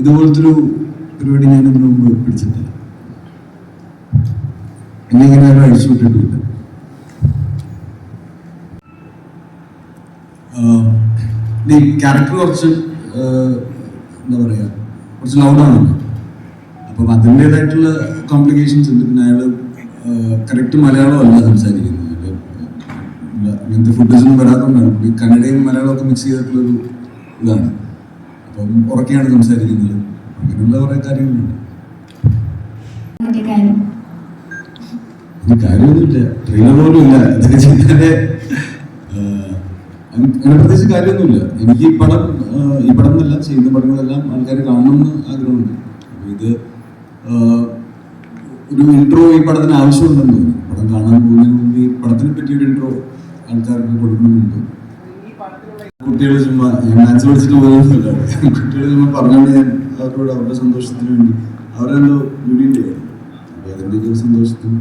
ഇതുപോലത്തെ ഒരു പരിപാടി ഞാൻ ഇതിനു മുമ്പ് പിടിച്ചിട്ടില്ല. എന്നെ ഇങ്ങനെ ആരും അഴിച്ചു വിട്ടിട്ടില്ല. ഈ ക്യാരക്ടർ കുറച്ച് എന്താ പറയുക കുറച്ച് ലൗഡാണല്ലോ അപ്പം അതിന്റെതായിട്ടുള്ള കോംപ്ലിക്കേഷൻസ് ഉണ്ട്. പിന്നെ അയാൾ കറക്റ്റ് മലയാളം അല്ല സംസാരിക്കുന്നത്. അങ്ങനത്തെ ഫുഡേജൊന്നും വരാത്തതുകൊണ്ടാണ്. ഈ കന്നഡയും മലയാളമൊക്കെ മിക്സ് ചെയ്തിട്ടുള്ളൊരു ഇതാണ്. അപ്പം ഉറക്കെയാണ് സംസാരിക്കുന്നത്. അങ്ങനെയുള്ള കുറേ കാര്യങ്ങളുണ്ട്. കാര്യമൊന്നുമില്ല ട്രെയിലർ പോലും ഇല്ല. ഇതൊക്കെ ചെയ്താലേ അങ്ങനെ പ്രത്യേകിച്ച് കാര്യമൊന്നുമില്ല. എനിക്ക് ഈ പടം ഈ പടം എന്നെല്ലാം ചെയ്യുന്ന പടങ്ങളെല്ലാം ആൾക്കാർ കാണണമെന്ന് ആഗ്രഹമുണ്ട്. ഇത് ഒരു ഇൻട്രോ ഈ പടത്തിന് ആവശ്യമുണ്ടെന്ന് തോന്നുന്നു. പടം കാണാൻ പോകുന്നതിന് മുമ്പ് ഈ പടത്തിനെ പറ്റിയൊരു ഇൻട്രോ ആൾക്കാർക്ക് കൊടുക്കണമെന്ന് തോന്നി കുട്ടികൾ ചുമ്മാ ഡാൻസ് പഠിച്ചിട്ട് പോകുന്നില്ല കുട്ടികൾ ചുമ്മാ പറഞ്ഞുകൊണ്ട് ഞാൻ അവരോട് അവരുടെ സന്തോഷത്തിന് വേണ്ടി. അവരെന്തോ ജോലിയുണ്ട് അപ്പോൾ അതിന്റെ സന്തോഷത്തിന്